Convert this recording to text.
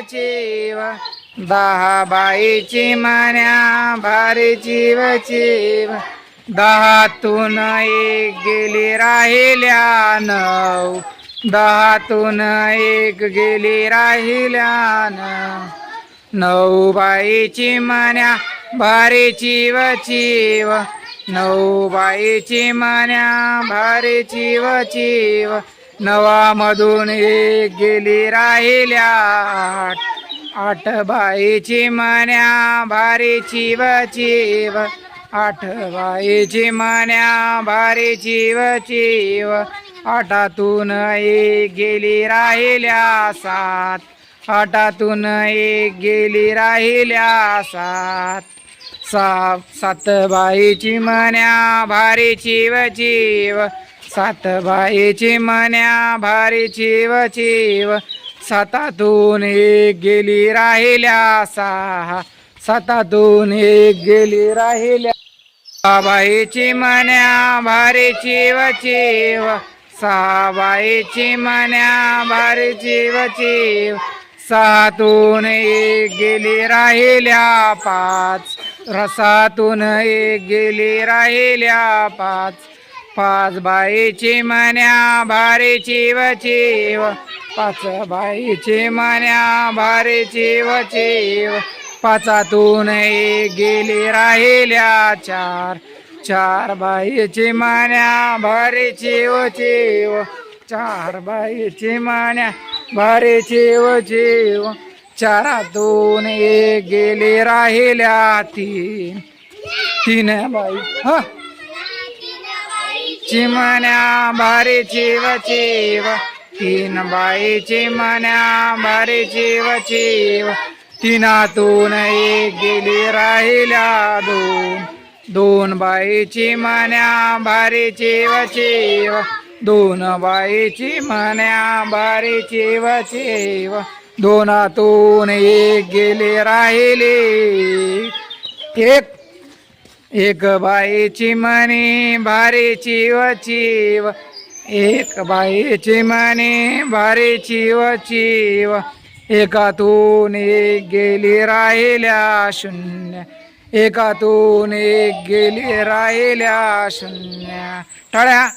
चिव दहा बाईची मान्या भारीची वचिव दहातून एक गेली राहिल्या नऊ. दहातून एक गेली राहिल्या नऊ. नऊ बाईची मान्या भारीची वचिव नऊ बाईची मान्या भारीची वचिव नवामधून एक गेली राहिल्या. आठ बाईची मन्या भारीची वचिव. आठ बाईची मन्या भारीची वचिव. आठातून एक गेली राहिल्या सात. आठातून एक गेली राहिल्या सात. सा सात बाईची मन्या भारीची वचीव. सात बाईची भारी भारीची वचीव सातातून एक गेली राहिल्या सहा. सातातून एक गेली राहिल्या बाईची मन्या भारीची वचीव सहा बाईची मन्या भारीची वचीव सहातून एक गेली राहिल्या पाच रसातून एक गेली राहिल्या पाच. पाच बाईची मन्या भारीची वचीव पाच बाईची मन्या भारीची वचीव पाचातून एक गेली राहिल्या चार. चार बाईची मान्या भारीची वचीव चार बाईची मान्या भारीची वचीव चारातून एक गेली राहिल्या तीन. तीन बाई हा? चिमण्या भारी चिव चिव तीन बाई चिमण्या भारी चिव चिव तिनातून एक गेली राहिल्या दोन. दोन बाईची मन्या भारी चिव चिव दोन बाईची मन्या भारी चिव चिव दोनातून एक गेली राहिली. एक एक बाईची मनी भारीची वचीव. एक बाईची मनी भारीची वचीव. एकातून एक गेली राहिल्या शून्य. एकातून एक गेली राहिल्या शून्य. टाळ्या.